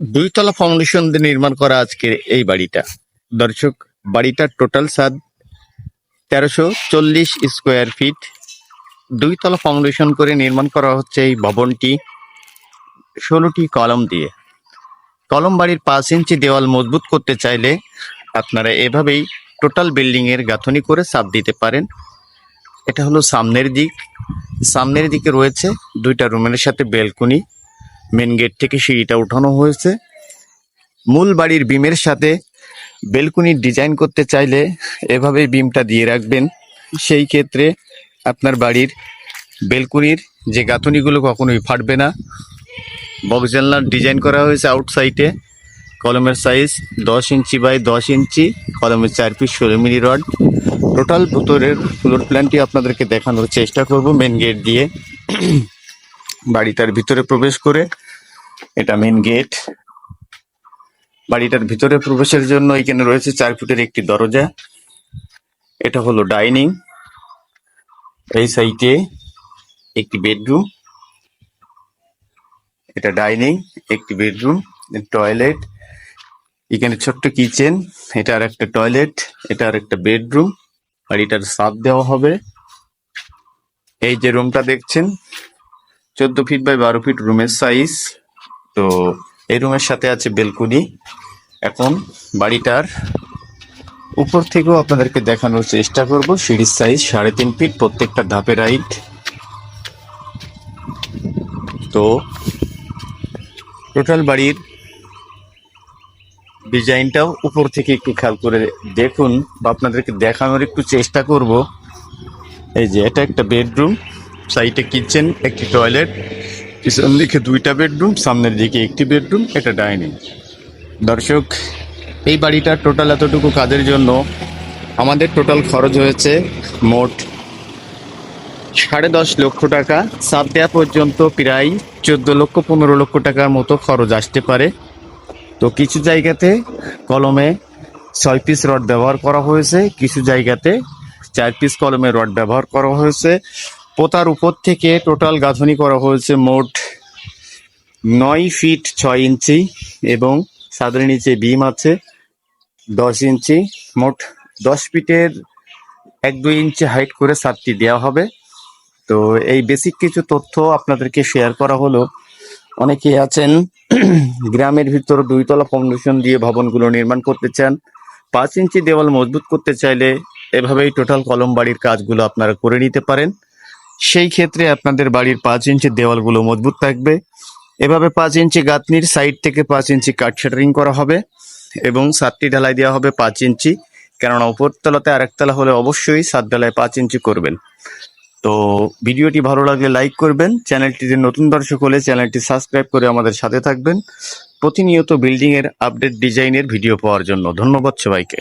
দুইতলা foundation দিয়ে নির্মাণ করা আজকের এই বাড়িটা। দর্শক বাড়িটার টোটাল সাদ তেরোশো চল্লিশ স্কোয়ার ফিট দুইতলা ফাউন্ডেশন করে নির্মাণ করা হচ্ছে এই ভবনটি। ষোলোটি কলম দিয়ে। কলম বাড়ির পাঁচ ইঞ্চি দেওয়াল মজবুত করতে চাইলে আপনারা এভাবেই টোটাল বিল্ডিং এর গাঁথনি করে চাপ দিতে পারেন। এটা হলো সামনের দিক। সামনের দিকে রয়েছে দুইটা রুমের সাথে বেলকনি মেন গেট থেকে সিঁড়িটা উঠানো হয়েছে। মূল বাড়ির বিমের সাথে বেলকুনির ডিজাইন করতে চাইলে এভাবে বিমটা দিয়ে রাখবেন। সেই ক্ষেত্রে আপনার বাড়ির বেলকুনির যে গাঁথনিগুলো কখনোই ফাটবে না। বক্স জানলার ডিজাইন করা হয়েছে আউটসাইডে। কলমের সাইজ দশ ইঞ্চি বাই দশ ইঞ্চি, কলমের চার পিস ষোলো মিলি রড। টোটাল ভেতরের ফ্লোর প্ল্যানটি আপনাদেরকে দেখানোর চেষ্টা করব মেন গেট দিয়ে। বাড়িটার ভিতরে প্রবেশ করে, এটা মেন গেট বাড়িটার ভিতরে প্রবেশের জন্য এখানে রয়েছে চার ফুটের একটি দরজা। এটা হলো ডাইনিং এই সাইডে একটি বেডরুম এটা ডাইনিং একটি বেডরুম টয়লেট এখানে ছোট্ট কিচেন এটা আর একটা টয়লেট এটা আর একটা বেডরুম বাড়িটার সাপ দেওয়া হবে। এই যে রুমটা দেখছেন চোদ্দ ফিট বাই বারো ফিট রুমের সাইজ তো এই রুমের সাথে আছে বেলকুনি। এখন বাড়িটার উপর থেকেও আপনাদেরকে দেখানোর চেষ্টা করব। সিঁড়ির সাইজ সাড়ে তিন ফিট প্রত্যেকটা ধাপের হাইট তো টোটাল বাড়ির ডিজাইনটাও উপর থেকে একটু খেয়াল করে দেখুন বা আপনাদেরকে দেখানোর একটু চেষ্টা করব। এই যে, এটা একটা বেডরুম সাইডে কিচেন, একটি টয়লেট, পিছন দিকে দুইটা বেডরুম, সামনের দিকে একটি বেডরুম, এটা ডাইনিং। দর্শক, এই বাড়িটার টোটাল এতটুকু কাজের জন্য আমাদের টোটাল খরচ হয়েছে মোট সাড়ে দশ লক্ষ টাকা। সাত দেওয়া পর্যন্ত প্রায় চোদ্দ লক্ষ, পনেরো লক্ষ টাকার মতো খরচ আসতে পারে। তো কিছু জায়গাতে কলমে ছয় পিস রড ব্যবহার করা হয়েছে, কিছু জায়গাতে চার পিস কলমে রড ব্যবহার করা হয়েছে। পোতার উপর থেকে টোটাল গাঁথনি করা হয়েছে মোট নয় ফিট ছয় ইঞ্চি এবং সাদের নিচে বিম আছে দশ ইঞ্চি। মোট দশ ফিটের এক দুই ইঞ্চি হাইট করে ছাদটি দেওয়া হবে। তো এই বেসিক কিছু তথ্য আপনাদেরকে শেয়ার করা হলো। অনেকেই আছেন গ্রামের ভিতর দুইতলা ফাউন্ডেশন দিয়ে ভবনগুলো নির্মাণ করতে চান। পাঁচ ইঞ্চি দেওয়াল মজবুত করতে চাইলে এভাবেই টোটাল কলম বাড়ির কাজগুলো আপনারা করে নিতে পারেন। সেই ক্ষেত্রে আপনাদের বাড়ির পাঁচ ইঞ্চি দেওয়ালগুলো মজবুত থাকবে। এভাবে পাঁচ ইঞ্চি গাঁথনির সাইড থেকে পাঁচ ইঞ্চি কাঠ শেটারিং করা হবে এবং সাতটি ঢালাই দেওয়া হবে পাঁচ ইঞ্চি, কেননা উপরতলাতে আরেকতলা হলে অবশ্যই সাত ঢালাই পাঁচ ইঞ্চি করবেন। তো ভিডিওটি ভালো লাগলে লাইক করবেন চ্যানেলটিতে নতুন দর্শক হলে চ্যানেলটি সাবস্ক্রাইব করে আমাদের সাথে থাকবেন। প্রতিনিয়ত বিল্ডিংয়ের আপডেট ডিজাইনের ভিডিও পাওয়ার জন্য ধন্যবাদ সবাইকে।